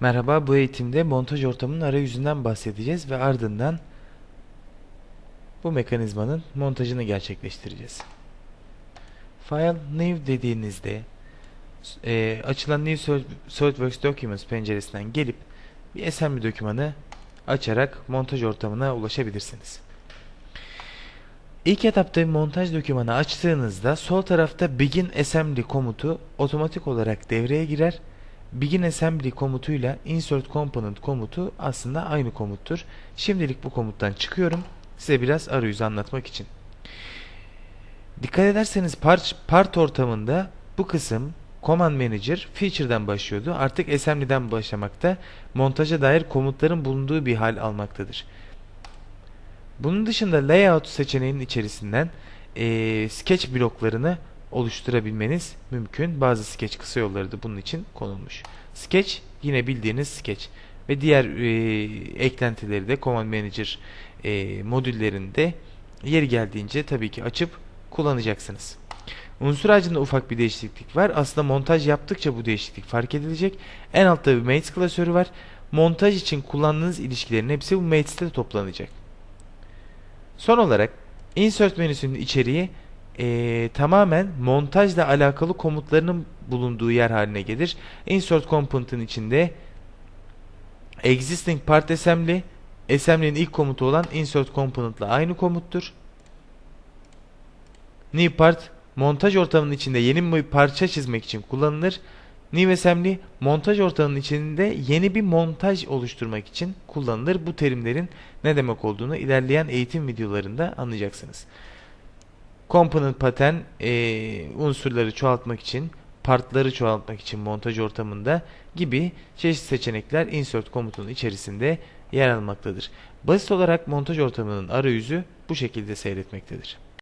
Merhaba, bu eğitimde montaj ortamının arayüzünden bahsedeceğiz ve ardından bu mekanizmanın montajını gerçekleştireceğiz. File New dediğinizde e, açılan New Sol- SolidWorks Documents penceresinden gelip bir assembly dokümanı açarak montaj ortamına ulaşabilirsiniz. İlk etapta montaj dokümanı açtığınızda sol tarafta Begin Assembly komutu otomatik olarak devreye girer. Begin Assembly komutuyla Insert Component komutu aslında aynı komuttur. Şimdilik bu komuttan çıkıyorum. Size biraz arayüzü anlatmak için. Dikkat ederseniz part, part ortamında bu kısım Command Manager Feature'dan başlıyordu. Artık Assembly'den başlamakta. Montaja dair komutların bulunduğu bir hal almaktadır. Bunun dışında Layout seçeneğinin içerisinden eee, sketch bloklarını oluşturabilmeniz mümkün. Bazı sketch kısa yolları da bunun için konulmuş. Sketch yine bildiğiniz sketch ve diğer eee, eklentileri de Command Manager eee, modüllerinde yeri geldiğince tabii ki açıp kullanacaksınız. Unsur ağacında ufak bir değişiklik var. Aslında montaj yaptıkça bu değişiklik fark edilecek. En altta bir mates klasörü var. Montaj için kullandığınız ilişkilerin hepsi bu mates'te toplanacak. Son olarak insert menüsünün içeriği eee, tamamen montajla alakalı komutlarının bulunduğu yer haline gelir. Insert component'ın içinde existing part assembly assembly'nin ilk komutu olan insert component'la aynı komuttur. New part montaj ortamının içinde yeni bir parça çizmek için kullanılır. New assembly montaj ortamının içinde yeni bir montaj oluşturmak için kullanılır. Bu terimlerin ne demek olduğunu ilerleyen eğitim videolarında anlayacaksınız. Component pattern eee, unsurları çoğaltmak için, partları çoğaltmak için montaj ortamında gibi çeşitli seçenekler insert komutunun içerisinde yer almaktadır. Basit olarak montaj ortamının arayüzü bu şekilde seyretmektedir.